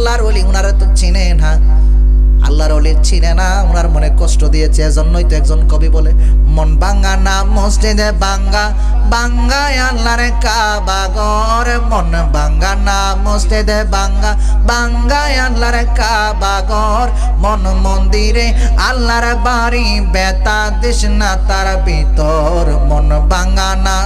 আল্লাহর ওলি, উনারা তো চিনে না। আল্লাহর ওলি চিনে না ওনার মনে কষ্ট দিয়েছে, এজন্যই তো একজন কবি বলে, মন বাঙ্গা না মসজিদে বাঙ্গা বাঙ্গায় আল্লাহর কাবা ঘর। মন বাঙ্গা না মসজিদে বাঙ্গা বাঙ্গায় আল্লাহর কাবা ঘর। মন মন্দিরে আল্লাহর বাড়ি, বেতা দিস না তার ভিতর। মন বাঙ্গা না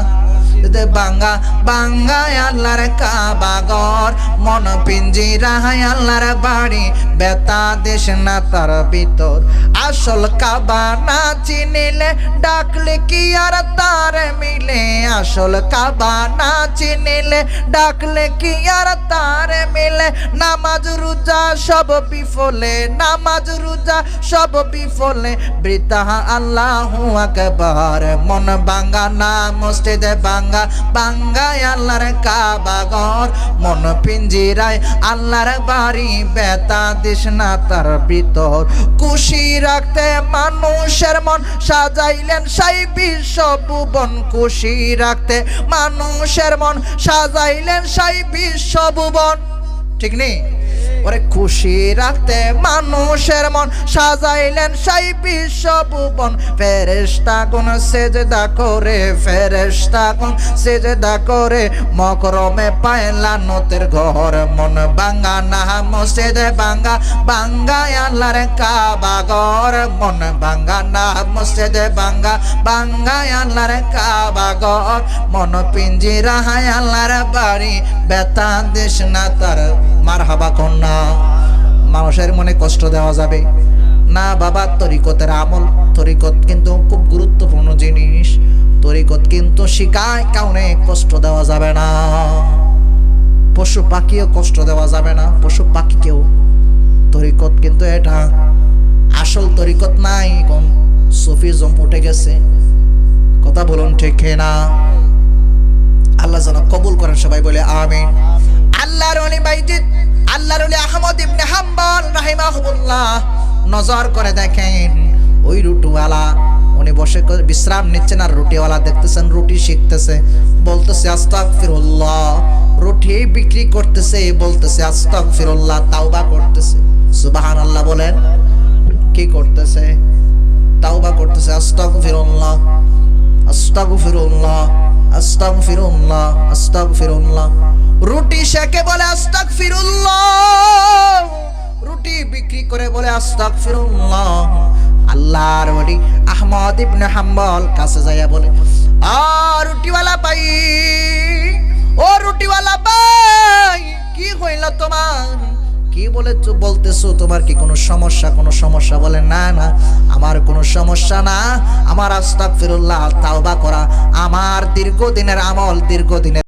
দে বাঙ্গা বাঙ্গায় আল্লাহর কাবা ঘর। মন পিঞ্জিরা আল্লাহর বাড়ি। বেতা দেশ না তার ভিতর। আসল কাবা না চিনিলে ডাকলে কি আর তার মিলে? আসল কাবা না চিনিলে ডাকলে কি আর তার মিলে? নামাজ, রোজা সব বিফলে, নামাজ, রোজা সব বিফলে। বৃতা আল্লাহু আকবার। মন বাঙ্গা না, মসজিদে বাঙ্গা বাঙ্গায় আল্লাহর কাবা ঘর। মন পিঞ্জিরায় আল্লাহর বাড়ি, বেতা দিস না তার ভিতর। খুশি রাখতে মানুষের মন সাজাইলেন সাই বিশ্ব ভুবন। খুশি রাখতে মানুষের মন সাজাইলেন সাই বিশ্ব ভুবন। ঠিক নেই? ওরে খুশি রাখতে মানুষের মন সাজাইলেন সাই বিশ্ব ভুবন। ফেরেস্তা কোন সেজদা করে ফেরেস্তা কোন সেজদা করে। মকরমে পায়লা নতের ঘর, মন বাঙ্গা না মসজিদে বাঙ্গা বাঙ্গায় আল্লাহর কাবা ঘর, মন বাঙ্গা না মসজিদে বাঙ্গা বাঙ্গায় আল্লাহর কাবা ঘর, মন পিঞ্জিরা হায় আল্লাহর বাড়ি। বেতা দেশ না তার মার হাবা কন্যা। মানুষের মনে কষ্ট দেওয়া যাবে। না, বাবা, তরিকতের আমল। তরিকত কিন্তু খুব গুরুত্বপূর্ণ জিনিস। তরিকত কিন্তু শিকায়, কাউনে কষ্ট দেওয়া যাবে না। পশু পাখিও কষ্ট দেওয়া যাবে না। পশু পাখিকেও। তরিকত কিন্তু এটা আসল তরিকত নাই এখন সুফিজম উঠে গেছে। কথা বলুন ঠিক না আল্লাহ যেন কবুল করেন, সবাই বলে আমিন। আল্লাহর অলি বাইজিদ, আল্লাহর অলি আহমদ ইবনে হাম্বল রাহিমাহুল্লাহ। নজর করে দেখেন, ওই রুটুওয়ালা, উনি বসে বিশ্রাম নিচ্ছেন আর রুটিওয়ালা দেখতেছেন, রুটি শিখতেছে। বলতেছে আস্তাক ফিরুল্লাহ রুটি বিক্রি করতেছে, বলতেছে আস্তাক ফিরুল্লাহ তাওবা করতেছে। সুবাহান আল্লাহ বলেন, কি করতেছে? তাওবা করতেছে আস্তাক ফিরুল্লাহ আস্তাগফিরুল্লাহ আস্তাগফিরুল্লাহ আস্তাগফিরুল্লাহ। রুটি শেখে বলে আস্তাগফিরুল্লাহ। রুটি বিক্রি করে বলে আস্তাগফিরুল্লাহ। আল্লাহর ওলি আহমদ ইবনে হাম্বল কাছে যাইয়া বলে, আ রুটিওয়ালা ভাই, ও রুটিওয়ালা ভাই, কি হইল তোমার? কি বলে বলতেছো, তোমার কি কোনো সমস্যা কোনো সমস্যা? বলে, না না, আমার কোনো সমস্যা না। আমার আস্তাগফিরুল্লাহ, তাওবা করা আমার দীর্ঘদিনের আমল, দীর্ঘদিনের